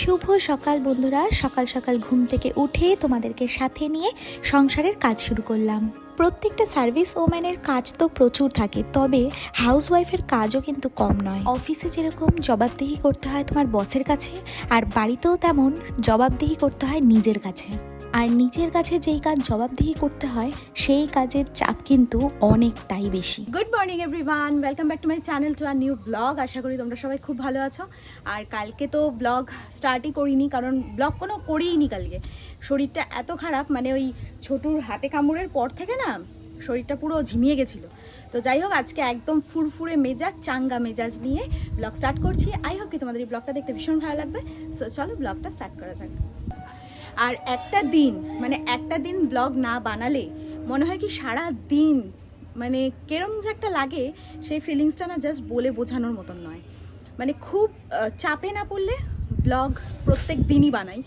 শুভ সকাল বন্ধুরা। সকাল সকাল ঘুম থেকে উঠে তোমাদেরকে সাথে নিয়ে সংসারের কাজ শুরু করলাম। প্রত্যেকটা সার্ভিস ওম্যানের কাজ তো প্রচুর থাকে, তবে হাউস ওয়াইফের কাজও কিন্তু কম নয়। অফিসে যেরকম জবাবদিহি করতে হয় তোমার বসের কাছে, আর বাড়িতেও তেমন জবাবদিহি করতে হয় নিজের কাছে। আর নিজের কাছে যেই কাজ জবাবদিহি করতে হয়, সেই কাজের চাপ কিন্তু অনেকটাই বেশি। Good morning everyone welcome back to my channel to our new blog আশা করি তোমরা সবাই খুব ভালো আছো। আর কালকে তো ব্লগ স্টার্টই করিনি, কারণ ব্লগ কোনো করিনি কালকে। শরীরটা এত খারাপ মানে ওই ছোটুর হাতে কামড়ের পর থেকে না, শরীরটা পুরো ঝিমিয়ে গেছিল। তো যাই হোক, আজকে একদম ফুরফুরে মেজাজ, চাঙ্গা মেজাজ নিয়ে ব্লগ স্টার্ট করছি। আই হোপ কি তোমাদের এই ব্লগটা দেখতে ভীষণ ভালো লাগবে। সো চলো ব্লগটা স্টার্ট করা যাক। আর একটা দিন মানে একটা দিন ব্লগ না বানালে মনে হয় কি সারা দিন মানে কেরম যে একটা লাগে, সেই ফিলিংসটা না জাস্ট বলে বোঝানোর মতন নয়। মানে খুব চাপে না পড়লে ব্লগ প্রত্যেক দিনই বানাই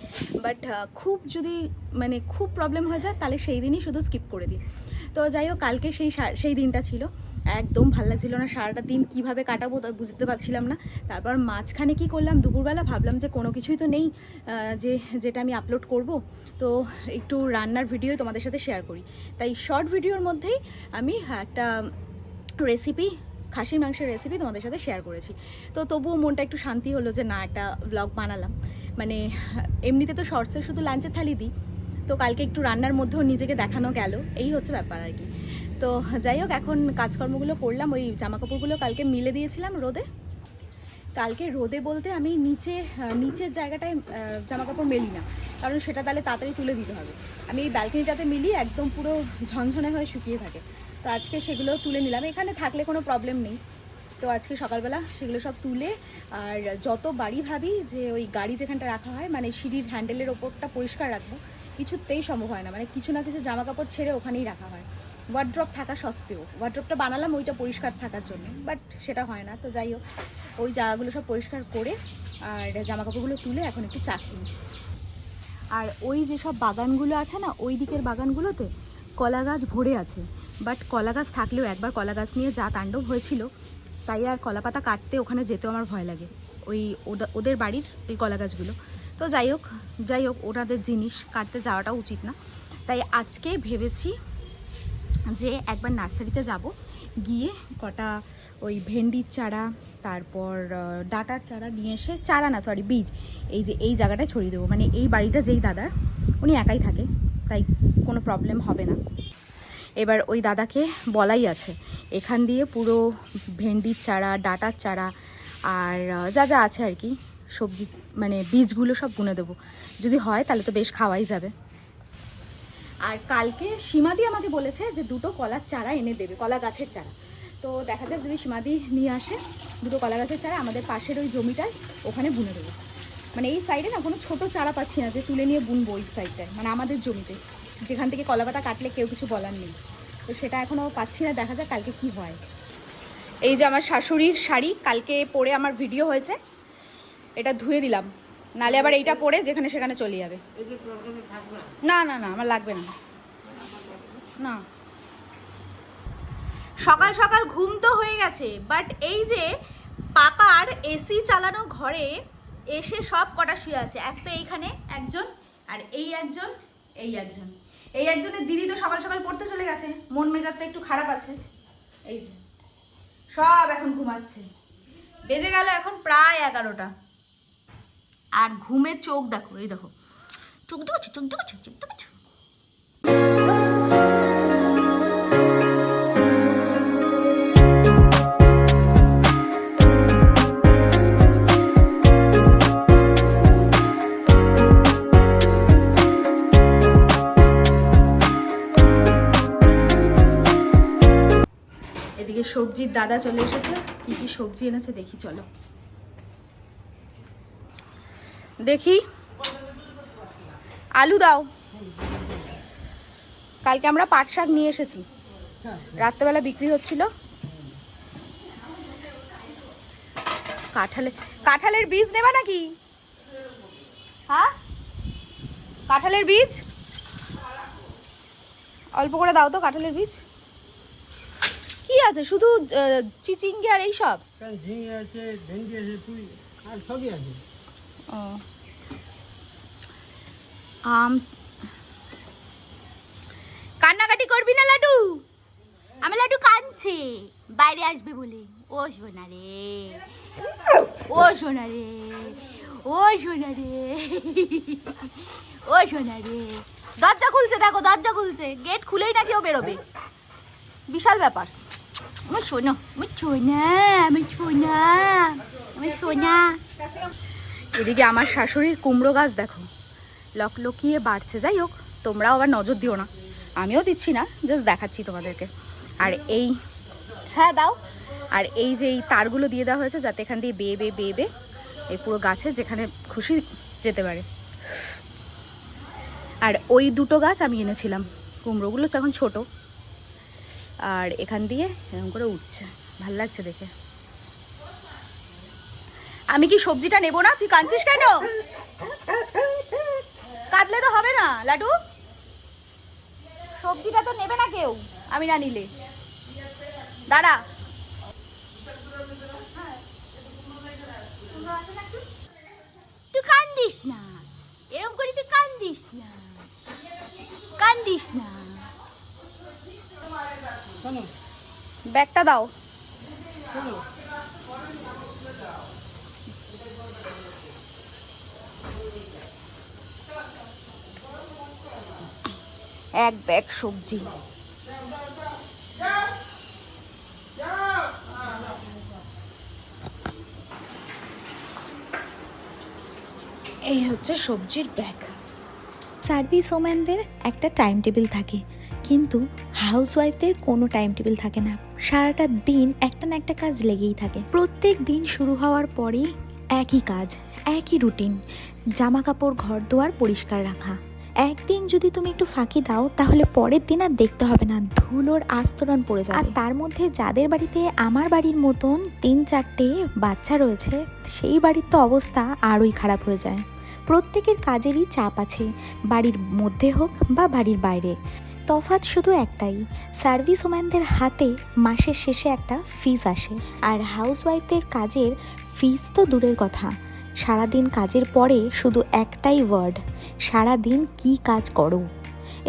বাট খুব যদি মানে খুব প্রবলেম হয়ে যায়, তাহলে সেই দিনই শুধু স্কিপ করে দিই। তো যাই হোক, কালকে সেই সেই দিনটা ছিল। একদম ভালো লাগছিল না, সারাটা দিন কীভাবে কাটাবো তা বুঝতে পারছিলাম না। তারপর মাঝখানে কি করলাম, দুপুরবেলা ভাবলাম যে কোনো কিছুই তো নেই যে, যেটা আমি আপলোড করব। তো একটু রান্নার ভিডিও তোমাদের সাথে শেয়ার করি। তাই শর্ট ভিডিওর মধ্যেই আমি একটা রেসিপি খাসির মাংসের রেসিপি তোমাদের সাথে শেয়ার করেছি। তো তবুও মনটা একটু শান্তি হলো যে না, একটা ব্লগ বানালাম। মানে এমনিতে তো শর্টসে শুধু লাঞ্চের থালি দিই। তো কালকে একটু রান্নার মধ্যেও নিজেকে দেখানো গেল। এই হচ্ছে ব্যাপার আর কি। তো যাই হোক, এখন কাজকর্মগুলো করলাম, ওই জামা কাপড়গুলো কালকে মিলে দিয়েছিলাম রোদে। কালকে রোদে বলতে আমি নিচে, নিচের জায়গাটায় জামা কাপড় মেলি না। কারণ সেটা তাহলে তাড়াতাড়ি তুলে দিতে হবে। আমি এই ব্যালকনিটাতে মিলি একদম পুরো ঝনঝনে হয়ে শুকিয়ে থাকে। তো আজকে সেগুলো তুলে নিলাম। এখানে থাকলে কোনো প্রবলেম নেই। তো আজকে সকালবেলা সেগুলো সব তুলে, আর যত বাড়ি ভাবি যে ওই গাড়ি যেখানটা রাখা হয় মানে সিঁড়ির হ্যান্ডেলের ওপরটা পরিষ্কার রাখব কিছুতেই সম্ভব হয় না। মানে কিছু না কিছু জামা কাপড় ছেড়ে ওখানেই রাখা হয়। ওয়ার্ড্রপ থাকা সত্ত্বেও। ওয়ার্ড্রপটা বানালাম, ওইটা পরিষ্কার থাকার জন্য। বাট সেটা হয় না। তো যাই হোক, ওই জায়গাগুলো সব পরিষ্কার করে আর জামা কাপড়গুলো তুলে এখন একটু চা খাই আর ওই যেসব বাগানগুলো আছে না, ওই দিকের বাগানগুলোতে কলা গাছ ভরে আছে। বাট কলা গাছ থাকলেও একবার কলা গাছ নিয়ে যা তাণ্ডব হয়েছিল, তাই আর কলা পাতা কাটতে ওখানে যেতেও আমার ভয় লাগে। ওই ওদা- ওদের বাড়ির ওই কলা গাছগুলো। তো যাই হোক যাই হোক, ওনাদের জিনিস কাটতে যাওয়াটা উচিত না। তাই আজকে ভেবেছি যে একবার নার্সারিতে যাব, গিয়ে কটা ওই ভেন্ডির চারা, তারপর ডাটার চারা নিয়ে এসে, চারা না সরি বীজ, এই যে, এই জায়গাটায় ছড়িয়ে দেবো। মানে এই বাড়িটা যেই দাদার, উনি একাই থাকে, তাই কোনো প্রবলেম হবে না। এবার ওই দাদাকে বলাই আছে, এখান দিয়ে পুরো ভেন্ডির চারা, ডাঁটার চারা, আর যা যা আছে আর কি সবজি মানে বীজগুলো সব বুনে দেবো। যদি হয়, তাহলে তো বেশ খাওয়াই যাবে। আর কালকে সীমাদি আমাকে বলেছে যে, দুটো কলার চারা এনে দেবে, কলা গাছের চারা। তো দেখা যাক, যদি সীমাদি নিয়ে আসে, দুটো কলা গাছের চারা আমাদের পাশের ওই জমিটায়, ওখানে বুনে দেবো। মানে এই সাইডে না, কোনো ছোট চারা পাচ্ছি না যে, তুলে নিয়ে বুনবো ওই সাইডটায় মানে আমাদের জমিতে। যেখান থেকে কলা পাতা কাটলে কেউ কিছু বলার নেই। তো সেটা এখনও পাচ্ছি না, দেখা যাক কালকে কি হয়। এই যে আমার শাশুড়ির শাড়ি, কালকে পরে আমার ভিডিও হয়েছে। এটা ধুয়ে দিলাম। নালে আবার এইটা পরে যেখানে সেখানে চলে যাবে। না না না, আমার লাগবে না। না। সকাল সকাল ঘুম তো হয়ে গেছে বাট এই যে পাপার এসি চালানো ঘরে এসে সব কটা শুয়ে আছে। এক তো এইখানে একজন, আর এই একজন এই একজন। এই একজনের দিদি তো সকাল সকাল পড়তে চলে গেছে। মন মেজাজটা একটু খারাপ আছে। এই যে, সব এখন ঘুমাচ্ছে। বেজে গেল এখন প্রায় এগারোটা। আর ঘুমের চোখ দেখো, এই দেখো। চোখ দেখছ চোখ দেখছ চোখ দেখছ এদিকে সবজির দাদা চলে এসেছে। কি কি সবজি এনেছে দেখি, চলো। দেখি। আলু দাও। কালকে আমরা পাট শাক নিয়ে এসেছি। রাত্রেবেলা বিক্রি হচ্ছিল। কাঁঠালে কাঁঠালের বীজ নেবা নাকি? হ্যাঁ? কাঁঠালের বীজ? অল্প করে দাও তো কাঁঠালের বীজ। কি আছে? শুধু চিচিঙ্গে আর এইসব? ঝিঙে আছে ভেন্ডি আছে পুঁই আর সবই আছে। ও। আম। কান্নাকাটি করবি না, লাডু? আমি লাডু কাঁদছে। বাইরে আসবে বলে, ও, সোনা রে। ও, সোনা রে। ও, সোনা রে। ও, সোনা রে। দরজা খুলছে, দেখো, দরজা খুলছে। গেট খুলেই নাকি ও বেরোবে। বিশাল ব্যাপার। আমার সোনা আমার সোনা আমার সোনা আমার সোনা। এদিকে আমার শাশুড়ির কুমড়ো গাছ দেখো। লকলকিয়ে বাড়ছে। যাই হোক তোমরাও আবার নজর দিও না। আমিও দিচ্ছি না জাস্ট দেখাচ্ছি তোমাদেরকে। আর এই হ্যাঁ দাও। আর এই যে এই তারগুলো দিয়ে দেওয়া হয়েছে, যাতে এখান দিয়ে বেয়ে বেয়ে বেয়ে বেয়ে এই পুরো গাছে যেখানে খুশি যেতে পারে। আর ওই দুটো গাছ আমি এনেছিলাম। কুমড়োগুলো যখন ছোট। আর এখান দিয়ে এরকম করে উঠছে। ভালো লাগছে দেখে। আমি কি সবজিটা নেব না? তুই কাঁদছিস কেন? না লাডু? সবজিটা তো নেবে না কেউ। আমি না নিলে। দাঁড়া। তুই কান্দিস না। এরকম করে তুই কান্দিস না। কান্দিস না। ব্যাগটা দাও। এক ব্যাগ সবজি। এই হচ্ছে সবজির ব্যাগ। সার্ভিস ওম্যানদের একটা টাইম টেবিল থাকে, কিন্তু হাউস ওয়াইফদের কোনো টাইম টেবিল থাকে না। সারাটা দিন একটা না একটা কাজ লেগেই থাকে। প্রত্যেক দিন শুরু হওয়ার পরেই একই কাজ, একই রুটিন জামা কাপড় ঘর দোয়ার পরিষ্কার রাখা। একদিন যদি তুমি একটু ফাঁকি দাও, তাহলে পরের দিন আর দেখতে হবে না, ধুলোর আস্তরণ পড়ে যাবে। আর তার মধ্যে যাদের বাড়িতে আমার বাড়ির মতন তিন চারটে বাচ্চা রয়েছে, সেই বাড়ির তো অবস্থা আরোই খারাপ হয়ে যায়। প্রত্যেকের কাজেরই চাপ আছে, বাড়ির মধ্যে হোক বা বাড়ির বাইরে। তফাৎ শুধু একটাই, সার্ভিস ওম্যানদের হাতে মাসের শেষে একটা ফিস আসে। আর হাউসওয়াইফদের কাজের ফিস তো দূরের কথা। সারাদিন কাজের পরে শুধু একটাই ওয়ার্ড, সারাদিন কি কাজ করো।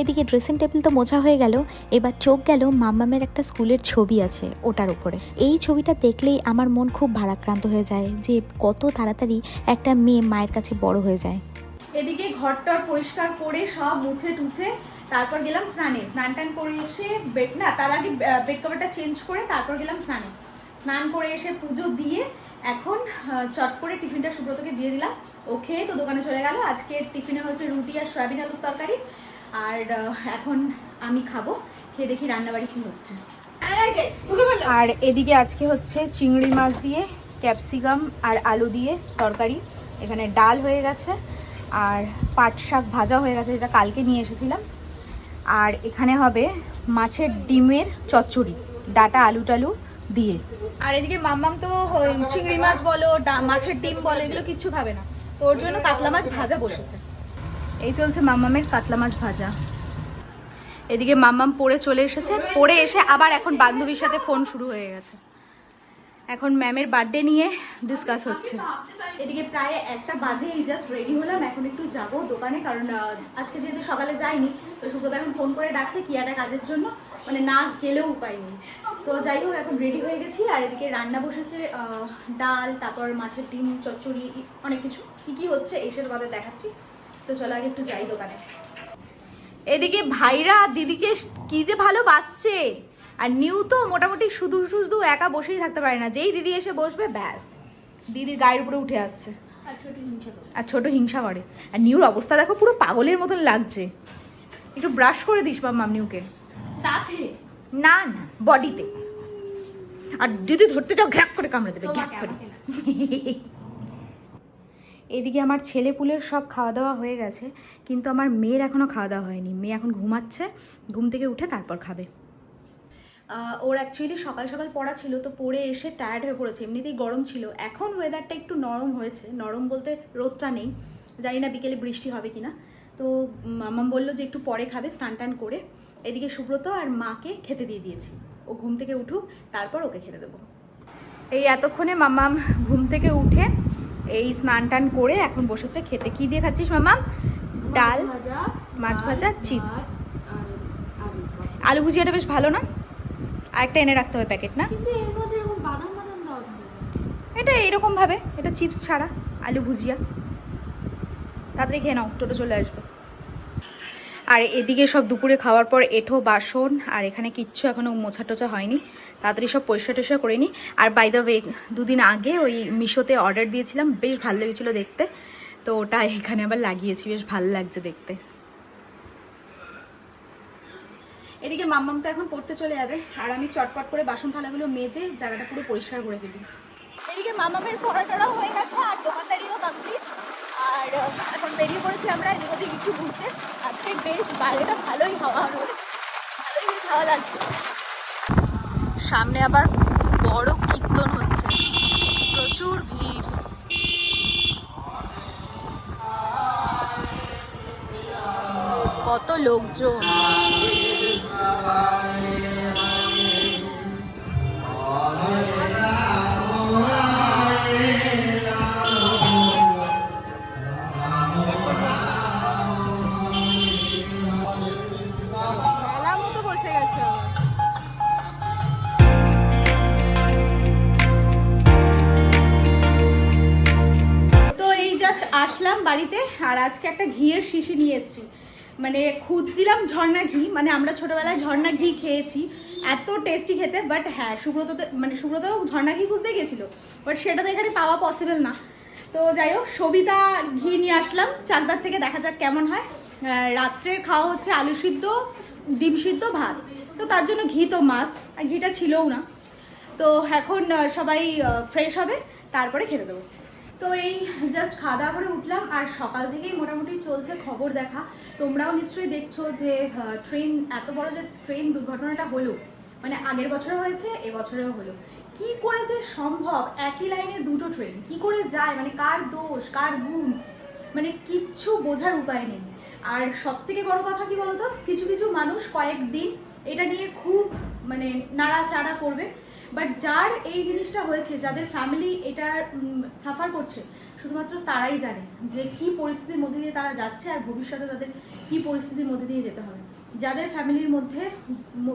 এদিকে ড্রেসিং টেবিল তো মোছা হয়ে গেল, এবার চোখ গেল মাম্মামের একটা স্কুলের ছবি আছে ওটার উপরে। এই ছবিটা দেখলেই আমার মন খুব ভারাক্রান্ত হয়ে যায় যে কত তাড়াতাড়ি একটা মেয়ে মায়ের কাছে বড় হয়ে যায়। এদিকে ঘরটর পরিষ্কার করে সব মুছে টুছে তারপর গেলাম স্নানে। স্নান টান করে এসে বেড না, তার আগে বেড কভারটা চেঞ্জ করে তারপর গেলাম স্নানে। স্নান করে এসে পুজো দিয়ে এখন চট করে টিফিনটা সুব্রতকে দিয়ে দিলাম। ও খেয়ে তো দোকানে চলে গেল। আজকে টিফিনে হচ্ছে রুটি আর সয়াবিন আলুর তরকারি। আর এখন আমি খাব। খেয়ে দেখি রান্নাবাড়ি কি হচ্ছে। আর এদিকে আজকে হচ্ছে চিংড়ি মাছ দিয়ে, ক্যাপসিকাম আর আলু দিয়ে তরকারি। এখানে ডাল হয়ে গেছে আর পাট শাক ভাজা হয়ে গেছে, যেটা কালকে নিয়ে এসেছিলাম। আর এখানে হবে মাছের ডিমের চচ্চড়ি, ডাটা আলু টালু দিয়ে। আর এদিকে মাম্মাম তো চিংড়ি মাছ বলো মাছের ডিম বলো এগুলো কিচ্ছু খাবে না। তো ওর জন্য কাতলা মাছ ভাজা বসেছে। এই চলছে মাম্মামের কাতলা মাছ ভাজা। এদিকে মাম্মাম পড়ে চলে এসেছে। পড়ে এসে আবার এখন বান্ধবীর সাথে ফোন শুরু হয়ে গেছে। এখন ম্যামের বার্থডে নিয়ে ডিসকাস হচ্ছে। এদিকে প্রায় একটা বাজে এই জাস্ট রেডি হলাম। এখন একটু যাব দোকানে কারণ আজকে যেহেতু সকালে যাইনি তো সুব্রত এখন ফোন করে ডাকছে কি একটা কাজের জন্য। মানে না গেলেও উপায় নেই। তো যাই হোক এখন রেডি হয়ে গেছি। আর এদিকে রান্না বসেছে ডাল তারপর মাছের ডিম চচ্চড়ি অনেক কিছু। কি কি হচ্ছে এইসব তোমাদের দেখাচ্ছি। তো চলো আগে একটু যাই দোকানে। এদিকে ভাইরা দিদিকে কি যে ভালোবাসছে আর নিউ তো মোটামুটি শুধু শুধু একা বসেই থাকতে পারে না। যেই দিদি এসে বসবে ব্যাস। দিদির গায়ের উপরে উঠে আসছে। আর ছোট হিংসা করে। আর নিউর অবস্থা দেখো পুরো পাগলের মতন লাগছে। একটু ব্রাশ করে দিস মাম নিউকে। তাতে? না না বডিতে। আর যদি ধরতে যাও ঘ্যাপ করে কামড়ে দেবে ঘ্যাপ করে। এদিকে আমার ছেলে পুলের সব খাওয়া দাওয়া হয়ে গেছে কিন্তু আমার মেয়ের এখনও খাওয়া দাওয়া হয়নি। মেয়ে এখন ঘুমাচ্ছে ঘুম থেকে উঠে তারপর খাবে। ওর অ্যাকচুয়ালি সকাল সকাল পড়া ছিল তো পড়ে এসে টায়ার্ড হয়ে পড়েছে। এমনিতেই গরম ছিল। এখন ওয়েদারটা একটু নরম হয়েছে। নরম বলতে রোদটা নেই। জানি না বিকেলে বৃষ্টি হবে কিনা। তো মামাম বলল যে একটু পরে খাবে স্নান টান করে। এদিকে সুব্রত আর মাকে খেতে দিয়ে দিয়েছি। ও ঘুম থেকে উঠুক তারপর ওকে খেতে দেবো। এই এতক্ষণে মামাম ঘুম থেকে উঠে এই স্নান টান করে এখন বসেছে খেতে। কি দিয়ে খাচ্ছিস মামাম? ডাল মাছ ভাজা চিপস। আলু ভুজিয়াটা বেশ ভালো না? আর একটা এনে রাখতে হবে প্যাকেট না। এটা এরকম ভাবে এটা চিপস ছাড়া আলু ভুজিয়া। তাড়াতাড়ি খেয়ে নাও টোটো চলে আসবে। আর এদিকে সব দুপুরে খাওয়ার পর এঠো, বাসন, আর এখানে কিচ্ছু এখনও মোছা টোছা হয়নি। তাড়াতাড়ি সব পরিষ্কার টরিষ্কার করে নিই আর বাই দ্য ওয়ে দুদিন আগে ওই মিশোতে অর্ডার দিয়েছিলাম, বেশ ভালো লেগেছিলো দেখতে। তো ওটা এখানে আবার লাগিয়েছি, বেশ ভালো লাগছে দেখতে। এদিকে মাম্মাম তো এখন পড়তে চলে যাবে, আর আমি চটপট করে বাসন থালাগুলো মেজে জায়গাটা পুরো পরিষ্কার করে ফেলি। এদিকে মামামের পড়াটাও হয়ে গেছে, আর দোকানদারিও কমপ্লিট আর এখন বেরিয়ে পড়েছি আমরা এদিক ওদিক একটু ঘুরতে আজকে বেশ বাইরেটা ভালোই হাওয়া রয়েছে। ভালোই হাওয়া লাগছে। সামনে আবার বড় কীর্তন হচ্ছে। প্রচুর ভিড়। কত লোকজন। বাড়িতে আর আজকে একটা ঘিয়ের শিশি নিয়ে এসেছি। মানে খুঁজছিলাম ঝর্ণা ঘি মানে আমরা ছোটবেলায় ঝর্ণা ঘি খেয়েছি, এত টেস্টি খেতে বাট হ্যাঁ সুব্রত মানে সুব্রত ঝর্ণা ঘি খুঁজতে গেছিল বাট সেটা তো এখানে পাওয়া পসিবল না। তো যাই হোক, সবিতা ঘি নিয়ে আসলাম, চাকদার থেকে দেখা যাক কেমন হয়। রাত্রের খাওয়া হচ্ছে আলু সিদ্ধ, ডিম সিদ্ধ, ভাত। তো তার জন্য ঘি তো মাস্ট আর ঘিটা ছিলও না। তো এখন সবাই ফ্রেশ হবে, তারপরে খেতে দেবো। তো এই জাস্ট খাওয়া দাওয়া করে উঠলাম আর সকাল থেকেই মোটামুটি চলছে খবর দেখা। তোমরাও নিশ্চয়ই দেখছ যে ট্রেন এত বড় যে ট্রেন দুর্ঘটনাটা হলো মানে আগের বছরে হয়েছে, এবছরেও হলো। কি করে যে সম্ভব? একই লাইনে দুটো ট্রেন কি করে যায়? মানে কার দোষ? কার গুণ? মানে কিচ্ছু বোঝার উপায় নেই। আর সব থেকে বড় কথা কি বলতো? কিছু কিছু মানুষ কয়েকদিন এটা নিয়ে খুব মানে নাড়াচাড়া করবে। বাট যার এই জিনিসটা হয়েছে, যাদের ফ্যামিলি এটা সাফার করছে, শুধুমাত্র তারাই জানে যে কি পরিস্থিতির মধ্যে দিয়ে তারা যাচ্ছে আর ভবিষ্যতে তাদের কি পরিস্থিতির মধ্যে দিয়ে যেতে হবে। যাদের ফ্যামিলির মধ্যে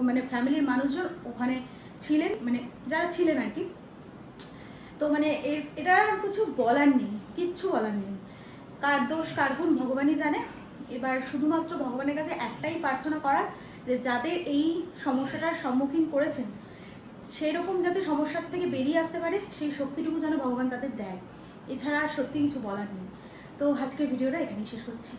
মানে ফ্যামিলির মানুষজন ওখানে ছিলেন মানে যারা ছিলেন আর কি। তো মানে এটা আর কিছু বলার নেই, কিচ্ছু বলার নেই। কার দোষ, কার গুণ, ভগবানই জানে। এবার শুধুমাত্র ভগবানের কাছে একটাই প্রার্থনা করার যে যাদের এই সমস্যাটার সম্মুখীন করেছেন সেই রকম যাতে সমস্যার থেকে বেরিয়ে আসতে পারে, সেই শক্তিটুকু যেন ভগবান তাদের দেয়। এছাড়া আর সত্যি কিছু বলার নেই। তো আজকের ভিডিওটা এখানেই শেষ করছি।